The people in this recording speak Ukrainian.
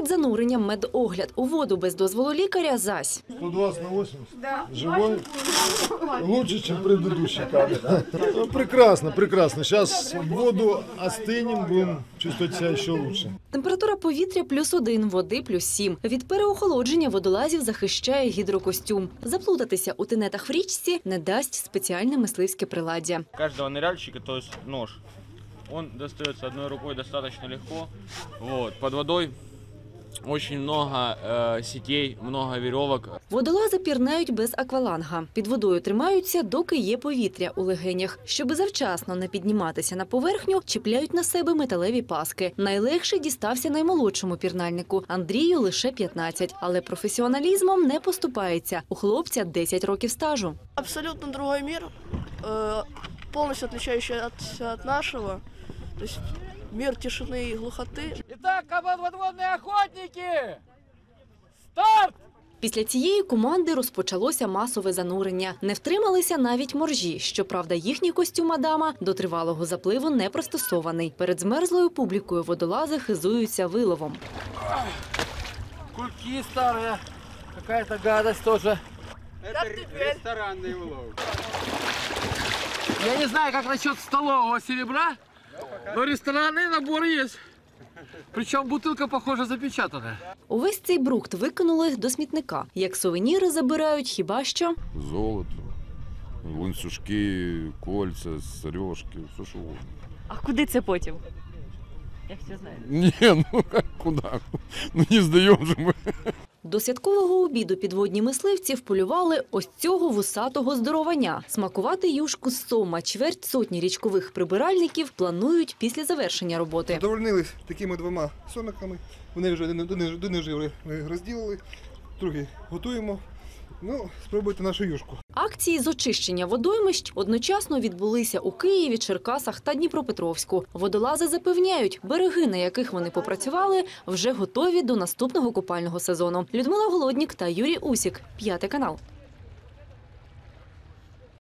Перед зануренням медогляд у воду без дозволу лікаря зась. 120 на 80? Да. Живой? Лучше, чем предыдущий кадр. Ну, прекрасно, прекрасно. Сейчас воду остынем, будем чувствовать себя еще лучше. Температура повітря плюс один, води плюс сім. Від переохолодження водолазів захищає гідрокостюм. Заплутатися у тенетах в річці не дасть спеціальне мисливське приладдя. каждого ныряльщика, то есть нож, он достается одной рукой достаточно легко. Вот. Под водой очень много э, сетей, много веревок. Водолази пірнають без акваланга. Під водою тримаються, доки є повітря у легенях. Щоби завчасно не підніматися на поверхню, чіпляють на себе металеві паски. Найлегший дістався наймолодшому пірнальнику Андрію лише 15, але професіоналізмом не поступається. У хлопця 10 років стажу. абсолютно другой мир, э, полностью отличающий от, от нашего. То есть мир тишины и глухоты. Итак, подводные охотники! Старт! Після цієї команди розпочалося масове занурення. Не втрималися навіть моржі. Щоправда, їхній костюм Адама до тривалого запливу не пристосований. Перед змерзлою публікою водолази хизуються виловом. Кульки старые. Какая-то гадость тоже. Ресторанный улов. Я не знаю, как насчет столового серебра, но ресторанный набор есть. Причем бутылка, похоже, запечатанная. Увесь цей брухт викинули до смітника. Як сувеніри забирають хіба що. золото, ланцюжки, кольця, сережки, все що угодно. А куди це потім? Я все знаю. Ні, ну куди? Ну не здаємо же ми. До святкового обіду підводні мисливці вполювали ось цього вусатого здоровання. Смакувати юшку з сома чверть сотні річкових прибиральників планують після завершення роботи. Задовольнились такими двома сониками. Вони вже один, один, один вже розділили, другий готуємо. Ну, спробуйте нашу юшку. Акції з очищення водоймищ одночасно відбулися у Києві, Черкасах та Дніпропетровську. Водолази запевняють, береги, на яких вони попрацювали, вже готові до наступного купального сезону. Людмила Голоднік та Юрій Усік, п'ятий канал.